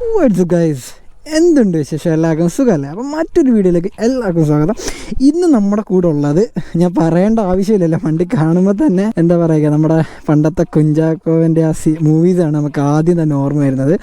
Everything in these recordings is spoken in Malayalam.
വാട്സ് ഗൈസ് എന്തുണ്ട് വിശേഷം? എല്ലാവർക്കും സുഖമല്ലേ? അപ്പം മറ്റൊരു വീഡിയോയിലേക്ക് എല്ലാവർക്കും സ്വാഗതം. ഇന്ന് നമ്മുടെ കൂടെ ഉള്ളത് ഞാൻ പറയേണ്ട ആവശ്യമില്ലല്ലോ. വണ്ടി കാണുമ്പോൾ തന്നെ എന്താ പറയുക നമ്മുടെ പണ്ടത്തെ കുഞ്ചാക്കോവിന്റെ ആ സി മൂവീസാണ് നമുക്ക് ആദ്യം തന്നെ ഓർമ്മ വരുന്നത്.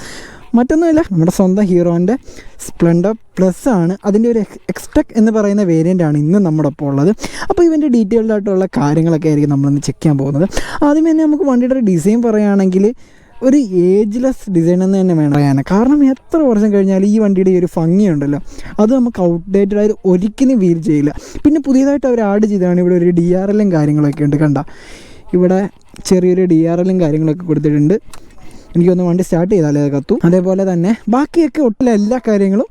മറ്റൊന്നുമില്ല നമ്മുടെ സ്വന്തം ഹീറോന്റെ സ്പ്ലെൻഡർ പ്ലസ് ആണ് അതിന്റെ ഒരു എക്സ്ട്രക് എന്ന് പറയുന്ന വേരിയന്റ് ആണ് ഇന്ന് നമ്മുടെ ഒപ്പം ഉള്ളത്. അപ്പോൾ ഇവന്റെ ഡീറ്റെയിൽഡ് ആയിട്ടുള്ള കാര്യങ്ങളൊക്കെ ആയിരിക്കും നമ്മളിന്ന് ചെക്ക് ചെയ്യാൻ പോകുന്നത്. ആദ്യം തന്നെ നമുക്ക് വണ്ടിയുടെ ഡിസൈൻ പറയുകയാണെങ്കിൽ ഒരു ഏജ്ലെസ് ഡിസൈൻ എന്ന് തന്നെ വേണം പറയാൻ. കാരണം എത്ര വർഷം കഴിഞ്ഞാലും ഈ വണ്ടിയുടെ ഒരു ഭംഗിയുണ്ടല്ലോ. അത് നമുക്ക് ഔട്ട്ഡേറ്റഡ് ആയിട്ട് ഒരിക്കലും ഫീൽ ചെയ്യില്ല. പിന്നെ പുതിയതായിട്ട് അവർ ആഡ് ചെയ്തതാണ് ഇവിടെ ഒരു ഡി ആർ എല്ലും കാര്യങ്ങളൊക്കെ ഉണ്ട്. കണ്ട? ഇവിടെ ചെറിയൊരു ഡി ആർ എല്ലും കാര്യങ്ങളൊക്കെ കൊടുത്തിട്ടുണ്ട്. എനിക്കൊന്ന് വണ്ടി സ്റ്റാർട്ട് ചെയ്താലേ കത്തു. അതേപോലെ തന്നെ ബാക്കിയൊക്കെ ഒട്ടിലെ എല്ലാ കാര്യങ്ങളും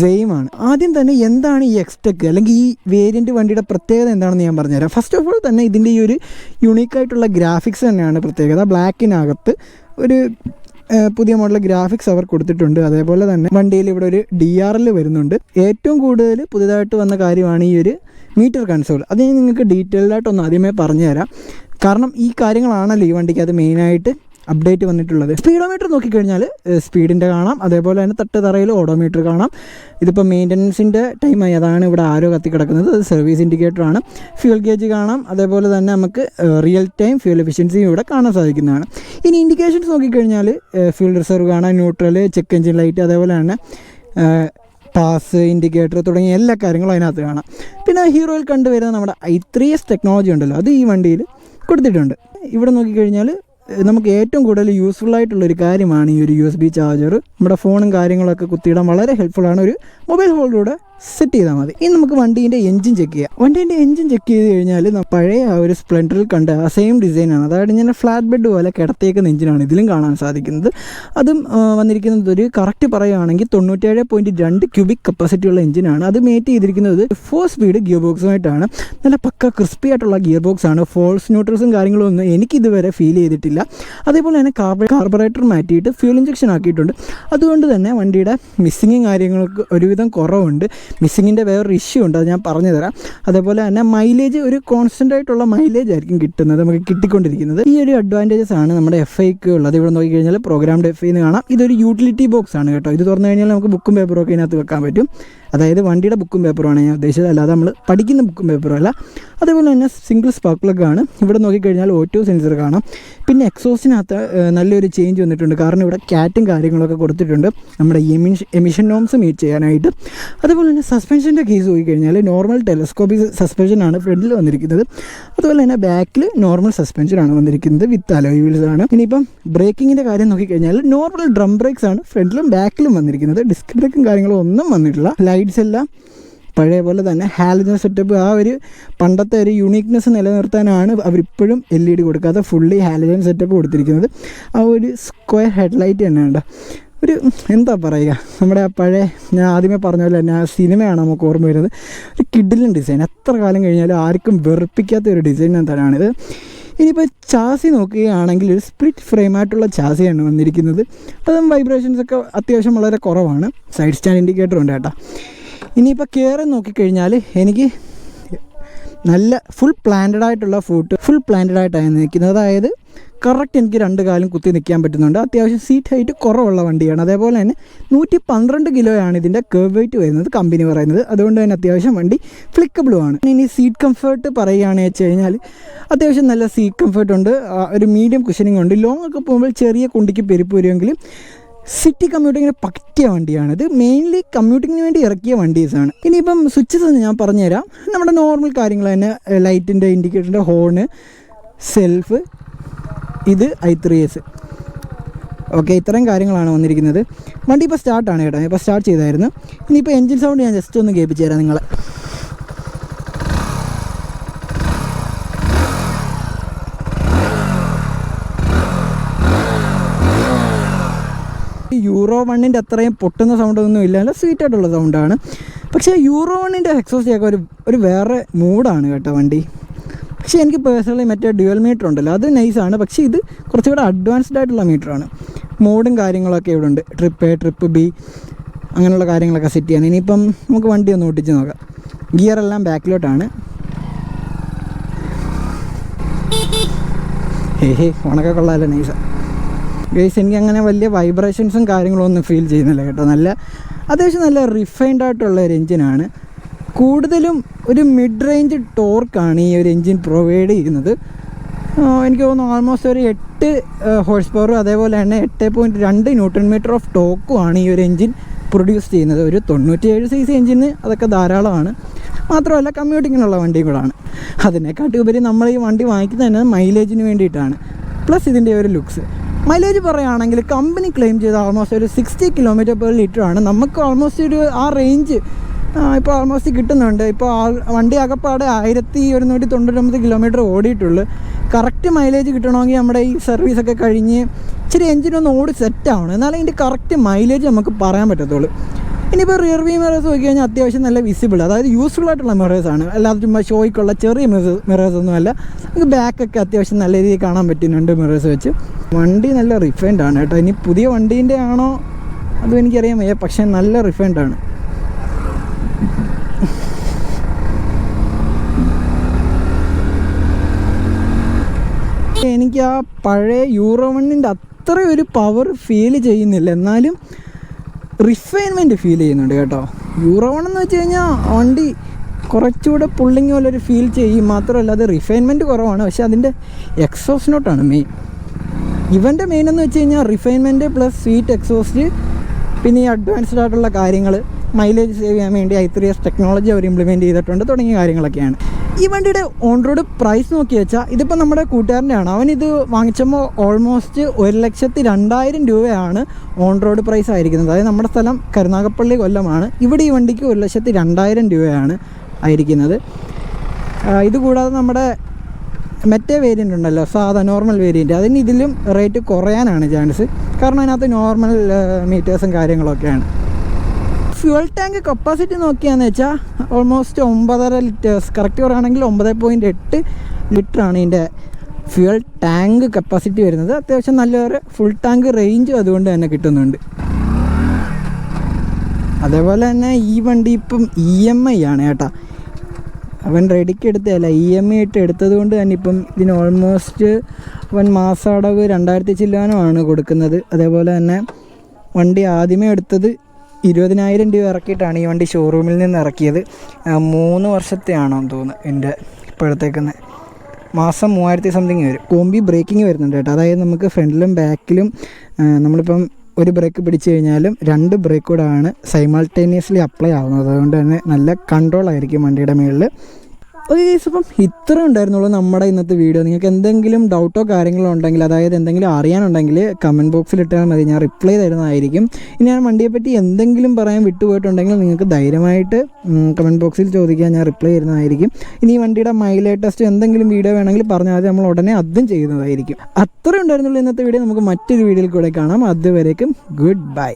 സെയിം ആണ്. ആദ്യം തന്നെ എന്താണ് ഈ എക്സ്റ്റെക്ക് അല്ലെങ്കിൽ ഈ വേരിയന്റ് വണ്ടിയുടെ പ്രത്യേകത എന്താണെന്ന് ഞാൻ പറഞ്ഞുതരാം. ഫസ്റ്റ് ഓഫ് ഓൾ തന്നെ ഇതിന്റെ ഈ ഒരു യുണീക്കായിട്ടുള്ള ഗ്രാഫിക്സ് തന്നെയാണ് പ്രത്യേകത. ബ്ലാക്കിനകത്ത് ഒരു പുതിയ മോഡൽ ഗ്രാഫിക്സ് അവർ കൊടുത്തിട്ടുണ്ട്. അതേപോലെ തന്നെ വണ്ടിയിൽ ഇവിടെ ഒരു ഡി ആർ എൽ വരുന്നുണ്ട്. ഏറ്റവും കൂടുതൽ പുതിയതായിട്ട് വന്ന കാര്യമാണ് ഈ ഒരു മീറ്റർ കൺസോൾ. അത് ഞാൻ നിങ്ങൾക്ക് ഡീറ്റെയിൽഡായിട്ടൊന്ന് ആദ്യമേ പറഞ്ഞുതരാം. കാരണം ഈ കാര്യങ്ങളാണല്ലോ ഈ വണ്ടിക്ക് അത് മെയിനായിട്ട് അപ്ഡേറ്റ് വന്നിട്ടുള്ളത്. സ്പീഡോമീറ്റർ നോക്കിക്കഴിഞ്ഞാൽ സ്പീഡിന്റെ കാണാം. അതേപോലെ തന്നെ തട്ട് തറയിൽ ഓഡോമീറ്റർ കാണാം. ഇതിപ്പോൾ മെയിന്റനൻസിന്റെ ടൈമായി അതാണ് ഇവിടെ ആരോ കത്തി കിടക്കുന്നത് അത് സർവീസ് ഇൻഡിക്കേറ്റർ ആണ് ഫ്യൂൽ ഗേജ് കാണാം. അതേപോലെ തന്നെ നമുക്ക് റിയൽ ടൈം ഫ്യൂൽ എഫിഷ്യൻസിയും ഇവിടെ കാണാൻ സാധിക്കുന്നതാണ്. ഇനി ഇൻഡിക്കേഷൻസ് നോക്കിക്കഴിഞ്ഞാൽ ഫ്യൂൽ റിസർവ് കാണാം. ന്യൂട്രൽ ചെക്ക് എഞ്ചിൻ ലൈറ്റ് അതേപോലെ തന്നെ ടാസ് ഇൻഡിക്കേറ്റർ തുടങ്ങിയ എല്ലാ കാര്യങ്ങളും അതിനകത്ത് കാണാം. പിന്നെ ഹീറോയിൽ കണ്ടുവരുന്ന നമ്മുടെ ഐ ത്രീ എസ് ടെക്നോളജി ഉണ്ടല്ലോ അത് ഈ വണ്ടിയിൽ കൊടുത്തിട്ടുണ്ട്. ഇവിടെ നോക്കിക്കഴിഞ്ഞാൽ നമുക്ക് ഏറ്റവും കൂടുതൽ യൂസ്ഫുൾ ആയിട്ടുള്ള ഒരു കാര്യമാണ് ഈ ഒരു യു എസ് ബി ചാർജർ നമ്മുടെ ഫോണും കാര്യങ്ങളൊക്കെ കുത്തിയിടാൻ വളരെ ഹെൽപ്ഫുള്ളാണ് ഒരു മൊബൈൽ ഫോണിലൂടെ സെറ്റ് ചെയ്താൽ മതി. ഇനി നമുക്ക് വണ്ടീന്റെ എഞ്ചിൻ ചെക്ക് ചെയ്യാം. വണ്ടീന്റെ എഞ്ചിൻ ചെക്ക് ചെയ്ത് കഴിഞ്ഞാൽ പഴയ ആ ഒരു സ്പ്ലെൻഡറിൽ കണ്ട ആ സെയിം ഡിസൈനാണ് അതായത് ഇങ്ങനെ ഫ്ലാറ്റ് ബെഡ് പോലെ കിടത്തേക്കുന്ന എഞ്ചിനാണ് ഇതിലും കാണാൻ സാധിക്കുന്നത്. അതും വന്നിരിക്കുന്നത് ഒരു കറക്റ്റ് പറയുകയാണെങ്കിൽ തൊണ്ണൂറ്റേഴ് പോയിന്റ് രണ്ട് ക്യൂബിക് കപ്പാസിറ്റി ഉള്ള എഞ്ചിനാണ് അത് മേറ്റ് ചെയ്തിരിക്കുന്നത് ഫോർ സ്പീഡ് ഗിയർ ബോക്സുമായിട്ടാണ് നല്ല പക്ക ക്രിസ്പി ആയിട്ടുള്ള ഗിയർ ബോക്സാണ് ഫോൾസ് ന്യൂട്രൽസും കാര്യങ്ങളും ഒന്നും എനിക്കിതുവരെ ഫീൽ ചെയ്തിട്ടില്ല. അതേപോലെ തന്നെ കാർബ കാർബറേറ്റർ മാറ്റിയിട്ട് ഫ്യൂൽ ഇഞ്ചക്ഷൻ ആക്കിയിട്ടുണ്ട്. അതുകൊണ്ട് തന്നെ വണ്ടിയുടെ മിസ്സിങ്ങും കാര്യങ്ങൾക്ക് ഒരുവിധം കുറവുണ്ട്. മിസ്സിങ്ങിന്റെ വേറൊരു ഇഷ്യൂ ഉണ്ട് അത് ഞാൻ പറഞ്ഞു തരാം. അതേപോലെ തന്നെ മൈലേജ് ഒരു കോൺസ്റ്റന്റ് ആയിട്ടുള്ള മൈലേജ് ആയിരിക്കും കിട്ടുന്നത് നമുക്ക് കിട്ടിക്കൊണ്ടിരിക്കുന്നത്. ഈ ഒരു അഡ്വാന്റേജസ് ആണ് നമ്മുടെ എഫ് ഐക്ക് ഉള്ളത്. ഇവിടെ നോക്കിക്കഴിഞ്ഞാൽ പ്രോഗ്രാംഡ് എഫ് എന്ന് കാണാം. ഇതൊരു യൂട്ടിലിറ്റി ബോക്സ് ആണ് കേട്ടോ. ഇത് തുറന്നു കഴിഞ്ഞാൽ നമുക്ക് ബുക്കും പേപ്പറും ഒക്കെ ഇതിനകത്ത് വെക്കാൻ പറ്റും. അതായത് വണ്ടിയുടെ ബുക്കും പേപ്പറുമാണ് ഞാൻ ഉദ്ദേശിച്ചത്. അല്ലാതെ നമ്മൾ പഠിക്കുന്ന ബുക്കും പേപ്പറും അല്ല അതേപോലെ തന്നെ സിംഗിൾ സ്പാർക്ക് പ്ലഗ് ആണ്. ഇവിടെ നോക്കിക്കഴിഞ്ഞാൽ ഓട്ടോ സെൻസർ കാണാം. പിന്നെ എക്സോസിനകത്ത് നല്ലൊരു ചേഞ്ച് വന്നിട്ടുണ്ട്. കാരണം ഇവിടെ ക്യാറ്റും കാര്യങ്ങളൊക്കെ കൊടുത്തിട്ടുണ്ട്. നമ്മുടെ എമിഷൻ എമിഷൻ നോംസ് മീറ്റ് ചെയ്യാനായിട്ട്. അതുപോലെ തന്നെ സസ്പെൻഷന്റെ കേസ് നോക്കിക്കഴിഞ്ഞാൽ നോർമൽ ടെലസ്കോപ്പിക് സസ്പെൻഷനാണ് ഫ്രണ്ടിൽ വന്നിരിക്കുന്നത്. അതുപോലെ തന്നെ ബാക്കിൽ നോർമൽ സസ്പെൻഷനാണ് വന്നിരിക്കുന്നത് വിത്ത് അലോയ് വീൽസ് ആണ്. ഇനിയിപ്പം ബ്രേക്കിങ്ങിന്റെ കാര്യം നോക്കിക്കഴിഞ്ഞാൽ നോർമൽ ഡ്രം ബ്രേക്സ് ആണ് ഫ്രണ്ടിലും ബാക്കിലും വന്നിരിക്കുന്നത്. ഡിസ്ക് ബ്രേക്കും കാര്യങ്ങളും ഒന്നും വന്നിട്ടില്ല. ലൈറ്റ്സ് എല്ലാം പഴയ പോലെ തന്നെ ഹാലജൻ സെറ്റപ്പ് ആ ഒരു പണ്ടത്തെ ഒരു യുണീക്നെസ് നിലനിർത്താനാണ് അവരിപ്പോഴും എൽ ഇ ഡി കൊടുക്കാതെ ഫുള്ളി ഹാലജൻ സെറ്റപ്പ് കൊടുത്തിരിക്കുന്നത്. ആ ഒരു സ്ക്വയർ ഹെഡ്ലൈറ്റ് തന്നെയുണ്ട് ഒരു എന്താ പറയുക? നമ്മുടെ ആ പഴയ ഞാൻ ആദ്യമേ പറഞ്ഞ പോലെ തന്നെ ആ സിനിമയാണ് നമുക്ക് ഓർമ്മ വരുന്നത്. ഒരു കിഡിലിൻ ഡിസൈൻ എത്ര കാലം കഴിഞ്ഞാലും ആർക്കും വെറുപ്പിക്കാത്ത ഒരു ഡിസൈൻ തന്നെയാണിത്. ഇനിയിപ്പോൾ ചാസി നോക്കുകയാണെങ്കിൽ ഒരു സ്പ്ലിറ്റ് ഫ്രെയിം ആയിട്ടുള്ള ചാസിയാണ് വന്നിരിക്കുന്നത്. അതും വൈബ്രേഷൻസ് ഒക്കെ അത്യാവശ്യം വളരെ കുറവാണ്. സൈഡ് സ്റ്റാൻഡ് ഇൻഡിക്കേറ്റർ ഉണ്ട് കേട്ടോ. ഇനിയിപ്പോൾ കെയർ നോക്കിക്കഴിഞ്ഞാൽ എനിക്ക് നല്ല ഫുൾ പ്ലാന്റഡ് ആയിട്ടുള്ള ഫുഡ് ഫുൾ പ്ലാന്റഡ് ആയിട്ടാണ് നിൽക്കുന്നത്. അതായത് കറക്റ്റ് എനിക്ക് രണ്ട് കാലം കുത്തി നിൽക്കാൻ പറ്റുന്നുണ്ട്. അത്യാവശ്യം സീറ്റ് ഹൈറ്റ് കുറവുള്ള വണ്ടിയാണ്. അതേപോലെ തന്നെ നൂറ്റി പന്ത്രണ്ട് കിലോയാണ് ഇതിന്റെ കേവ് വെയിറ്റ് വരുന്നത് കമ്പനി പറയുന്നത്. അതുകൊണ്ട് തന്നെ അത്യാവശ്യം വണ്ടി ഫ്ലിക്കബിളും ആണ്. ഇനി സീറ്റ് കംഫേർട്ട് പറയുകയാണെന്ന് വെച്ച് കഴിഞ്ഞാൽ അത്യാവശ്യം നല്ല സീറ്റ് കംഫർട്ട് ഉണ്ട്. ഒരു മീഡിയം കുഷനിങ് ഉണ്ട്. ലോങ് ഒക്കെ പോകുമ്പോൾ ചെറിയ കുണ്ടിക്ക് പെരുപ്പ് വരുമെങ്കിലും സിറ്റി കമ്മ്യൂട്ടിങ്ങിന് പറ്റിയ വണ്ടിയാണ്. ഇത് മെയിൻലി കമ്മ്യൂട്ടിങ്ങിന് വേണ്ടി ഇറക്കിയ വണ്ടീസാണ്. ഇനിയിപ്പം സ്വിച്ചസ് ഞാൻ പറഞ്ഞുതരാം. നമ്മുടെ നോർമൽ കാര്യങ്ങൾ തന്നെ ലൈറ്റിന്റെ ഇൻഡിക്കേറ്ററിന്റെ ഹോണ് സെൽഫ് ഇത് ഐ ത്രീ എസ് ഓക്കെ ഇത്രയും കാര്യങ്ങളാണ് വന്നിരിക്കുന്നത്. വണ്ടി ഇപ്പോൾ സ്റ്റാർട്ടാണ് കേട്ടോ. ഇപ്പോൾ സ്റ്റാർട്ട് ചെയ്തായിരുന്നു. ഇനിയിപ്പോൾ എൻജിൻ സൗണ്ട് ഞാൻ ജസ്റ്റ് ഒന്ന് കേൾപ്പിച്ചു തരാം നിങ്ങളെ. യൂറോ വണ്ണിന്റെ അത്രയും പൊട്ടുന്ന സൗണ്ടൊന്നും നല്ല സ്വീറ്റ് ആയിട്ടുള്ള സൗണ്ടാണ് പക്ഷേ യൂറോ വണ്ണിന്റെ എക്സോസ്റ്റ് ഒക്കെ ഒരു ഒരു വേറെ മൂഡാണ് കേട്ടോ വണ്ടി. പക്ഷേ എനിക്ക് പേഴ്സണലി മറ്റേ ഡ്യുവൽ മീറ്റർ ഉണ്ടല്ലോ അത് നൈസാണ് പക്ഷേ ഇത് കുറച്ചുകൂടെ അഡ്വാൻസ്ഡ് ആയിട്ടുള്ള മീറ്ററാണ് മോഡും കാര്യങ്ങളൊക്കെ ഇവിടെ ഉണ്ട്. ട്രിപ്പ് എ ട്രിപ്പ് ബി അങ്ങനെയുള്ള കാര്യങ്ങളൊക്കെ സെറ്റ് ചെയ്യാൻ ഇനിയിപ്പം നമുക്ക് വണ്ടി ഒന്ന് ഓട്ടിച്ച് നോക്കാം. ഗിയർ എല്ലാം ബാക്കിലോട്ടാണ് ഹേ ഹേ ഉണക്കെ കൊള്ളാമല്ലോ നൈസാണ് ഗൈസ് എനിക്ക് അങ്ങനെ വലിയ വൈബ്രേഷൻസും കാര്യങ്ങളും ഒന്നും ഫീൽ ചെയ്യുന്നില്ല കേട്ടോ. നല്ല അത്യാവശ്യം നല്ല റിഫൈൻഡ് ആയിട്ടുള്ള ഒരു എഞ്ചിനാണ് കൂടുതലും ഒരു മിഡ് റേഞ്ച് ടോർക്കാണ് ഈ ഒരു എഞ്ചിൻ പ്രൊവൈഡ് ചെയ്യുന്നത്. എനിക്ക് തോന്നുന്നു ഓൾമോസ്റ്റ് ഒരു എട്ട് ഹോഴ്സ് പവറും അതേപോലെ തന്നെ എട്ട് പോയിന്റ് രണ്ട് ന്യൂട്രൺ മീറ്റർ ഓഫ് ടോക്കുമാണ് ഈ ഒരു എഞ്ചിൻ പ്രൊഡ്യൂസ് ചെയ്യുന്നത്. ഒരു തൊണ്ണൂറ്റിയേഴ് സി സി എഞ്ചിന് അതൊക്കെ ധാരാളമാണ്. മാത്രമല്ല കമ്മ്യൂട്ടിങ്ങിനുള്ള വണ്ടിയും കൂടാണ്. അതിനെക്കാട്ടി ഉപരി നമ്മൾ ഈ വണ്ടി വാങ്ങിക്കുന്നത് തന്നെ മൈലേജിന് വേണ്ടിയിട്ടാണ്. പ്ലസ് ഇതിന്റെ ഒരു ലുക്സ് മൈലേജ് പറയുകയാണെങ്കിൽ കമ്പനി ക്ലെയിം ചെയ്ത ഓൾമോസ്റ്റ് ഒരു സിക്സ്റ്റി കിലോമീറ്റർ പെർ ലിറ്റർ ആണ്. നമുക്ക് ഓൾമോസ്റ്റ് ഒരു ആ റേഞ്ച് ഇപ്പോൾ ഓൾമോസ്റ്റ് കിട്ടുന്നുണ്ട്. ഇപ്പോൾ വണ്ടി അകപ്പാടെ ആയിരത്തി ഒരുന്നൂറ്റി തൊണ്ണൂറ്റൊമ്പത് കിലോമീറ്റർ ഓടിയിട്ടുള്ളൂ. കറക്റ്റ് മൈലേജ് കിട്ടണമെങ്കിൽ നമ്മുടെ ഈ സർവീസൊക്കെ കഴിഞ്ഞ് ഇച്ചിരി എഞ്ചിനൊന്ന് ഓടി സെറ്റ് ആവണം. എന്നാലേ ഇതിന്റെ കറക്റ്റ് മൈലേജ് നമുക്ക് പറയാൻ പറ്റത്തുള്ളൂ. ഇനിയിപ്പോൾ റിയർ വ്യൂ മിറേഴ്സ് നോക്കി കഴിഞ്ഞാൽ അത്യാവശ്യം നല്ല വിസിബിൾ അതായത് യൂസ്ഫുൾ ആയിട്ടുള്ള മിറേഴ്സ് ആണ്. അല്ലാതെ ചുമ്മാ ഷോയ്ക്കുള്ള ചെറിയ മിറേഴ്സ് ഒന്നുമല്ല നമുക്ക് ബാക്കൊക്കെ അത്യാവശ്യം നല്ല രീതിയിൽ കാണാൻ പറ്റുന്നുണ്ട് മിറേഴ്സ് വെച്ച്. വണ്ടി നല്ല റിഫൈൻഡ് ആണ് കേട്ടോ. ഇനി പുതിയ വണ്ടീന്റെ ആണോ? അതും എനിക്കറിയാൻ വയ്യ. പക്ഷേ നല്ല റിഫൈൻഡ് ആണ്. എനിക്ക് ആ പഴയ യൂറോ വണ്ണിന്റെ അത്ര ഒരു പവർ ഫീൽ ചെയ്യുന്നില്ല. എന്നാലും റിഫൈൻമെന്റ് ഫീൽ ചെയ്യുന്നുണ്ട് കേട്ടോ. യൂറോ വൺ എന്ന് വെച്ച് കഴിഞ്ഞാൽ വണ്ടി കുറച്ചുകൂടെ പുള്ളിങ് പോലെ ഒരു ഫീൽ ചെയ്യും. മാത്രമല്ല അത് റിഫൈൻമെന്റ് കുറവാണ്. പക്ഷേ അതിന്റെ എക്സോസ് നോട്ടാണ് മെയിൻ ഇവന്റെ മെയിൻ എന്ന് വെച്ച് കഴിഞ്ഞാൽ റിഫൈൻമെന്റ് പ്ലസ് സ്വീറ്റ് എക്സോസ്റ്റ് പിന്നെ ഈ അഡ്വാൻസ്ഡ് ആയിട്ടുള്ള കാര്യങ്ങൾ മൈലേജ് സേവ് ചെയ്യാൻ വേണ്ടി ഐ ത്രീ എസ് ടെക്നോളജി അവർ ഇംപ്ലിമെന്റ് ചെയ്തിട്ടുണ്ട്. തുടങ്ങിയ കാര്യങ്ങളൊക്കെയാണ്. ഈ വണ്ടിയുടെ ഓൺ റോഡ് പ്രൈസ് നോക്കി വെച്ചാൽ ഇതിപ്പോൾ നമ്മുടെ കൂട്ടുകാരന്റെ ആണ് അവൻ ഇത് വാങ്ങിച്ചപ്പോൾ ഓൾമോസ്റ്റ് ഒരു ലക്ഷത്തി രണ്ടായിരം രൂപയാണ് ഓൺ റോഡ് പ്രൈസ് ആയിരിക്കുന്നത്. അതായത് നമ്മുടെ സ്ഥലം കരുനാഗപ്പള്ളി കൊല്ലമാണ്. ഇവിടെ ഈ വണ്ടിക്ക് ഒരു ലക്ഷത്തി രണ്ടായിരം രൂപയാണ് ആയിരിക്കുന്നത്. ഇതുകൂടാതെ കൂടാതെ നമ്മുടെ മറ്റേ വേരിയന്റ് ഉണ്ടല്ലോ സാധാ നോർമൽ വേരിയന്റ് അതിന് ഇതിലും റേറ്റ് കുറയാനാണ് ചാൻസ് കാരണം അതിനകത്ത് നോർമൽ മീറ്റേഴ്സും കാര്യങ്ങളൊക്കെയാണ്. ഫ്യൂൽ ടാങ്ക് കപ്പാസിറ്റി നോക്കിയാന്ന് വെച്ചാൽ ഓൾമോസ്റ്റ് ഒമ്പതര ലിറ്റേഴ്സ് കറക്റ്റ് പറയുകയാണെങ്കിൽ ഒമ്പത് പോയിന്റ് എട്ട് ലിറ്ററാണ് ഇതിന്റെ ഫ്യൂൽ ടാങ്ക് കപ്പാസിറ്റി വരുന്നത്. അത്യാവശ്യം നല്ലൊരു ഫുൾ ടാങ്ക് റേഞ്ചും അതുകൊണ്ട് തന്നെ കിട്ടുന്നുണ്ട്. അതേപോലെ തന്നെ ഈ വണ്ടി ഇപ്പം ഇ എം ഐ ആണ് കേട്ടോ. അവൻ റെഡിക്ക് എടുത്തതല്ല ഇ എം ഐ ഇട്ട് എടുത്തത് കൊണ്ട് തന്നെ ഇപ്പം ഇതിന് ഓൾമോസ്റ്റ് അവൻ മാസാടവ് രണ്ടായിരത്തി ചില്ലാനുമാണ് കൊടുക്കുന്നത്. അതേപോലെ തന്നെ വണ്ടി ആദ്യമേ എടുത്തത് ഇരുപതിനായിരം രൂപ ഇറക്കിയിട്ടാണ് ഈ വണ്ടി ഷോറൂമിൽ നിന്ന് ഇറക്കിയത്. മൂന്ന് വർഷത്തെ ആണോ തോന്നുന്നു എന്റെ ഇപ്പോഴത്തേക്കുന്ന. മാസം മൂവായിരത്തി സംതിങ് വരും. കോമ്പി ബ്രേക്കിംഗ് വരുന്നുണ്ട് കേട്ടോ. അതായത് നമുക്ക് ഫ്രണ്ടിലും ബാക്കിലും നമ്മളിപ്പം ഒരു ബ്രേക്ക് പിടിച്ചു കഴിഞ്ഞാലും രണ്ട് ബ്രേക്ക് ആണ് സൈമൾട്ടേനിയസ്ലി അപ്ലൈ ആവുന്നത്. അതുകൊണ്ട് തന്നെ നല്ല കൺട്രോൾ ആയിരിക്കും വണ്ടിയുടെ മുകളിൽ ഒരു ഗൈസ് അപ്പം ഇത്ര ഉണ്ടായിരുന്നുള്ളൂ നമ്മുടെ ഇന്നത്തെ വീഡിയോ നിങ്ങൾക്ക് എന്തെങ്കിലും ഡൗട്ടോ കാര്യങ്ങളോ ഉണ്ടെങ്കിൽ അതായത് എന്തെങ്കിലും അറിയാനുണ്ടെങ്കിൽ കമന്റ് ബോക്സിൽ ഇട്ടാൽ മതി. ഞാൻ റിപ്ലൈ തരുന്നതായിരിക്കും. ഇനി ഞാൻ വണ്ടിയെപ്പറ്റി എന്തെങ്കിലും പറയാൻ വിട്ടുപോയിട്ടുണ്ടെങ്കിൽ നിങ്ങൾക്ക് ധൈര്യമായിട്ട് കമന്റ് ബോക്സിൽ ചോദിക്കാൻ ഞാൻ റിപ്ലൈ തരുന്നതായിരിക്കും. ഇനി ഈ വണ്ടിയുടെ മൈലേജ് ടെസ്റ്റ് എന്തെങ്കിലും വീഡിയോ വേണമെങ്കിൽ പറഞ്ഞാൽ നമ്മൾ ഉടനെ അതും ചെയ്യുന്നതായിരിക്കും. അത്രയും ഉണ്ടായിരുന്നുള്ളൂ ഇന്നത്തെ വീഡിയോ നമുക്ക് മറ്റൊരു വീഡിയോയിൽ കൂടെ കാണാം. അതുവരേക്കും ഗുഡ് ബൈ